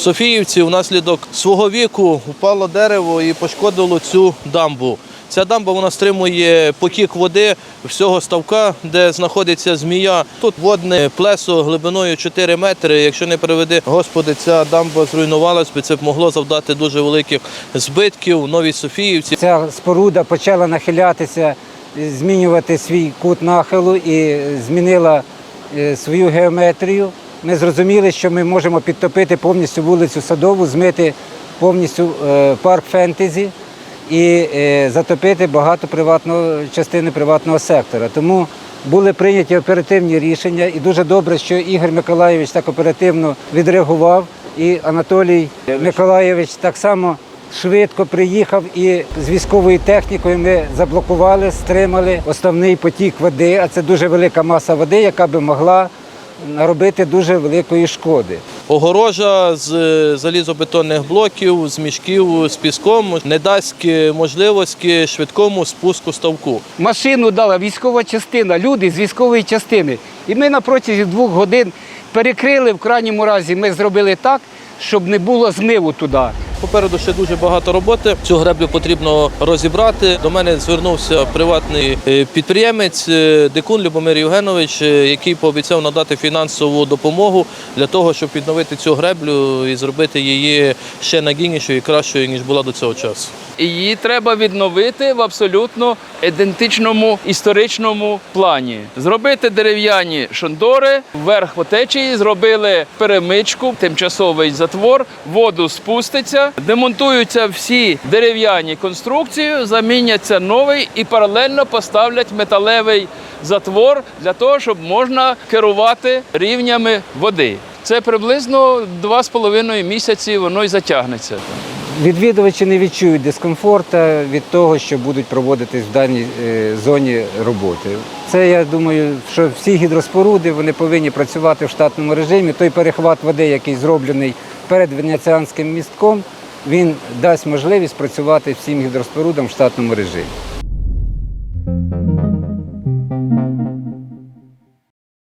Софіївці внаслідок свого віку впало дерево і пошкодило цю дамбу. Ця дамба вона стримує потік води всього ставка, де знаходиться змія. Тут водне плесо глибиною 4 метри. Якщо не приведи Господи, ця дамба зруйнувалась би, це б могло завдати дуже великих збитків Новій Софіївці. Ця споруда почала нахилятися, змінювати свій кут нахилу і змінила е, свою геометрію. Ми зрозуміли, що ми можемо підтопити повністю вулицю Садову, змити повністю е, парк фентезі і е, затопити багато приватного частини приватного сектора. Тому були прийняті оперативні рішення, і дуже добре, що Ігор Миколайович так оперативно відреагував, і Анатолій Миколайович так само швидко приїхав і з військовою технікою ми заблокували, стримали основний потік води, а це дуже велика маса води, яка би могла наробити дуже великої шкоди. Огорожа з е, залізобетонних блоків, з мішків з піском не дасть е, можливості швидкому спуску ставку. Машину дала військова частина, люди з військової частини. І ми на протязі двох годин перекрили, в крайньому разі ми зробили так, щоб не було змиву туди. Попереду ще дуже багато роботи. Цю греблю потрібно розібрати. До мене звернувся приватний е, підприємець е, Дикун Любомир Євгенович, е, який пообіцяв надати фінансову допомогу для того, щоб відновити цю греблю і зробити її ще надійнішою і кращою ніж була до цього часу. Її треба відновити в абсолютно ідентичному історичному плані. Зробити дерев'яні шондори, вверх по течії зробили перемичку, тимчасовий затвор, воду спуститься, демонтуються всі дерев'яні конструкції, заміняться новий і паралельно поставлять металевий затвор для того, щоб можна керувати рівнями води. Це приблизно два з половиною місяці воно й затягнеться. Відвідувачі не відчують дискомфорту від того, що будуть проводитись в даній е, зоні роботи. Це я думаю, що всі гідроспоруди вони повинні працювати в штатному режимі. Той перехват води, який зроблений перед Венеціанським містком, він дасть можливість працювати всім гідроспорудам в штатному режимі.